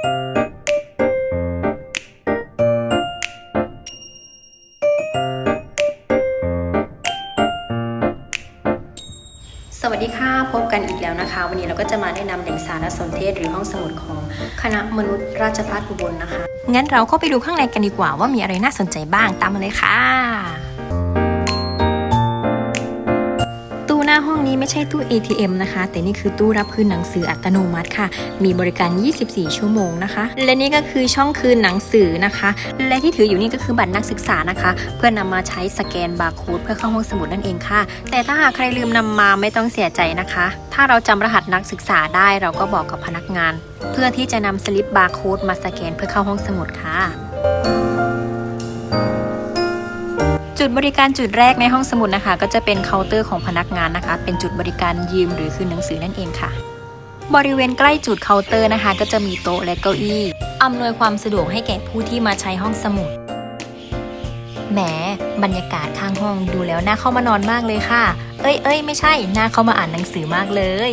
สวัสดีค่ะ พบกันอีกแล้วนะคะ วันนี้เราก็จะมาแนะนำแหล่งสารสนเทศหรือห้องสมุดของคณะมนุษย์ราชภัฏอุบลนะคะ งั้นเราเข้าไปดูข้างในกันดีกว่าว่ามีอะไรน่าสนใจบ้างตามมาเลยค่ะาห้องนี้ไม่ใช่ตู้ ATM นะคะ แต่นี่คือตู้รับคืนหนังสืออัตโนมัติค่ะ มีบริการ 24 ชั่วโมงนะคะ และนี่ก็คือช่องคืนหนังสือนะคะ และที่ถืออยู่นี่ก็คือบัตรนักศึกษานะคะ เพื่อนำมาใช้สแกนบาร์โค้ดเพื่อเข้าห้องสมุดนั่นเองค่ะ แต่ถ้าหากใครลืมนำมาไม่ต้องเสียใจนะคะ ถ้าเราจำรหัสนักศึกษาได้เราก็บอกกับพนักงาน เพื่อที่จะนำสลิปบาร์โค้ดมาสแกนเพื่อเข้าห้องสมุดค่ะ จุดบริการจุดแรกในห้องสมุดนะคะ ก็จะเป็นเคาน์เตอร์ของพนักงานนะคะ เป็นจุดบริการยืมหรือคืนหนังสือนั่นเองค่ะ บริเวณใกล้จุดเคาน์เตอร์นะคะ ก็จะมีโต๊ะและเก้าอี้อำนวยความสะดวกให้แก่ผู้ที่มาใช้ห้องสมุดแหมบรรยากาศข้างห้องดูแล้วน่าเข้ามานอนมากเลยค่ะ เอ้ยเอ้ยไม่ใช่น่าเข้ามาอ่านหนังสือมากเลย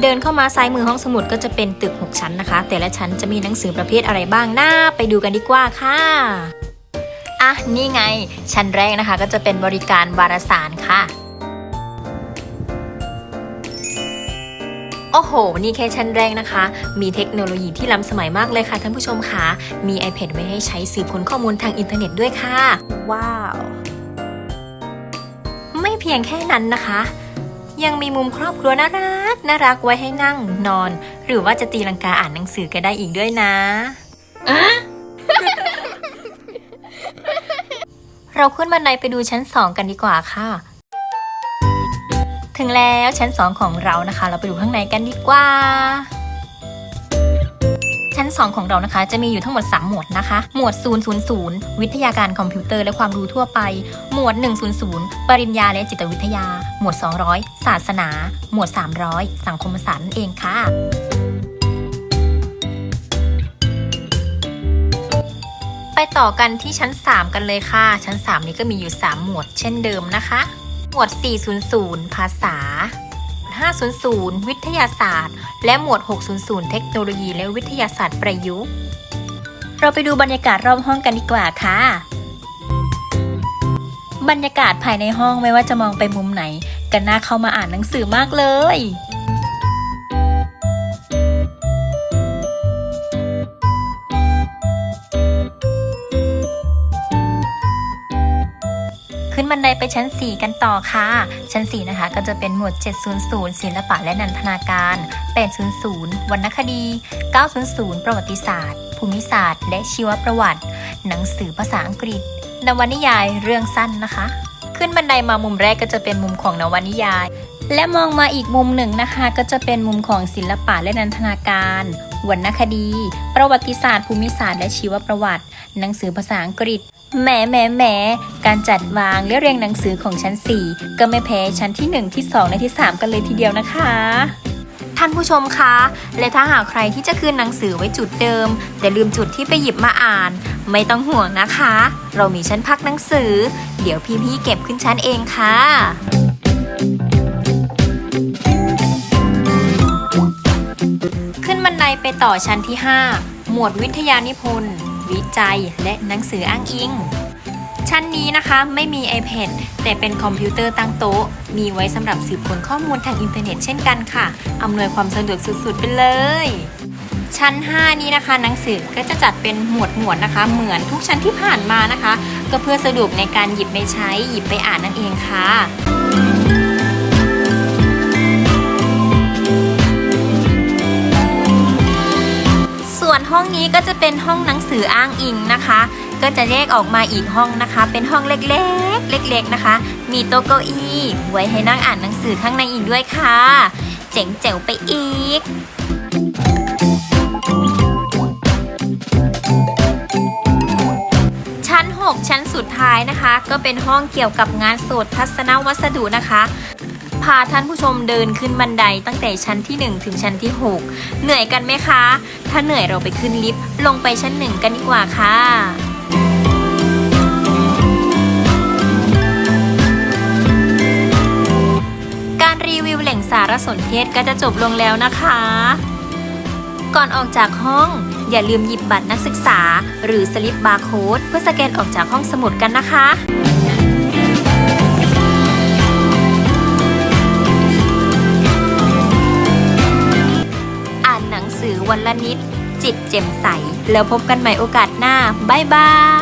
เดินเข้ามาซ้ายมือห้องสมุดก็จะเป็นตึก 6 ชั้นนะคะ แต่ละชั้นจะมีหนังสือประเภทอะไรบ้างน่าไปดูกันดีกว่าค่ะ อะนี่ไง ชั้นแรกนะคะก็จะเป็นบริการวารสารค่ะ โอ้โห นี่แค่ชั้นแรกนะคะ มีเทคโนโลยีที่ล้ำสมัยมากเลยค่ะท่านผู้ชมค่ะ มี iPad ไว้ให้ใช้สืบค้นข้อมูลทางอินเทอร์เน็ตด้วยค่ะ ว้าว ไม่เพียงแค่นั้นนะคะ ยังมีมุมครอบครัวน่ารักน่ารักไว้ให้นั่งนอน หรือว่าจะตีลังกาอ่านหนังสือก็ได้อีกด้วยนะ เราขึ้นบันไดไปดูชั้น 2 กันดีกว่าค่ะ ถึงแล้วชั้น 2 ของเรานะคะ เราไปดูข้างในกันดีกว่า ชั้น 2 ของเรานะคะ จะมีอยู่ทั้งหมด 3 หมวดนะคะ หมวด 000 วิทยาการคอมพิวเตอร์และความรู้ทั่วไป หมวด 100 ปริญญาและจิตวิทยา หมวด 200 ศาสนา หมวด 300 สังคมศาสตร์นั่นเองค่ะ ไปต่อกันที่ชั้น 3 กันเลยค่ะ ชั้น 3 นี้ก็มีอยู่ 3 หมวดเช่นเดิมนะคะ หมวด 400 ภาษา 500 วิทยาศาสตร์ และหมวด 600 เทคโนโลยี และวิทยาศาสตร์ประยุกต์ เราไปดูบรรยากาศรอบห้องกันดีกว่าค่ะ บรรยากาศภายในห้องไม่ว่าจะมองไปมุมไหน ก็น่าเข้ามาอ่านหนังสือมากเลย ขึ้นบันไดไปชั้น 4 กันต่อค่ะ ชั้น 4 นะคะก็จะเป็นหมวด 700 ศิลปะและนันทนาการ 800 วรรณคดี 900 ประวัติศาสตร์ ภูมิศาสตร์ และชีวประวัติ หนังสือภาษาอังกฤษ นวนิยายเรื่องสั้นนะคะ ขึ้นบันไดมามุมแรกก็จะเป็นมุมของนวนิยาย และมองมาอีกมุมหนึ่งนะคะ ก็จะเป็นมุมของศิลปะและนันทนาการวรรณคดี ประวัติศาสตร์ ภูมิศาสตร์ และชีวประวัติ หนังสือภาษาอังกฤษ แหมแหมแหมการจัดวางและเรียงหนังสือของชั้น 4 ก็ไม่แพ้ชั้นที่ 1 ที่ 2 และที่ 3 กันเลยทีเดียวนะคะ ท่านผู้ชมคะ และถ้าหากใครที่จะคืนหนังสือไว้จุดเดิม แต่ลืมจุดที่ไปหยิบมาอ่าน ไม่ต้องห่วงนะคะ เรามีชั้นพักหนังสือ เดี๋ยวพี่ๆเก็บขึ้นชั้นเองค่ะขึ้นบันไดไปต่อชั้นที่ 5 หมวดวิทยานิพนธ์ วิจัย และหนังสืออ้างอิง ชั้นนี้นะคะไม่มี iPad แต่เป็นคอมพิวเตอร์ตั้งโต๊ะ มีไว้สำหรับสืบค้นข้อมูลทางอินเทอร์เน็ตเช่นกันค่ะ อำนวยความสะดวกสุดๆ ไปเลย ชั้น 5 นี้นะคะ หนังสือก็จะจัดเป็นหมวดหมวดนะคะ เหมือนทุกชั้นที่ผ่านมานะคะ ก็เพื่อสะดวกในการหยิบไปใช้หยิบไปอ่านนั่นเองค่ะ นี้ก็จะเป็นห้องหนังสืออ้างอิงนะคะ ก็จะแยกออกมาอีกห้องนะคะ เป็นห้องเล็กๆ เล็กๆนะคะ มีโต๊ะเก้าอี้ไว้ให้นั่งอ่านหนังสือข้างในอีกด้วยค่ะ เจ๋งเจ๋วไปอีกชั้น 6 ชั้นสุดท้ายนะคะ ก็เป็นห้องเกี่ยวกับงานสดทัศนวัสดุนะคะ พาท่านผู้ชมเดินขึ้นบันไดตั้งแต่ชั้นที่ 1 ถึงชั้นที่ 6 เหนื่อยกันไหมคะ ถ้าเหนื่อยเราไปขึ้นลิฟต์ลงไปชั้น1กันดีกว่าค่ะการรีวิวแหล่งสารสนเทศก็จะจบลงแล้วนะคะ ก่อนออกจากห้อง อย่าลืมหยิบบัตรนักศึกษา หรือสลิปบาร์โค้ดเพื่อสแกนออกจากห้องสมุดกันนะคะ วันละนิด จิตแจ่มใส แล้วพบกันใหม่โอกาสหน้า บ๊ายบาย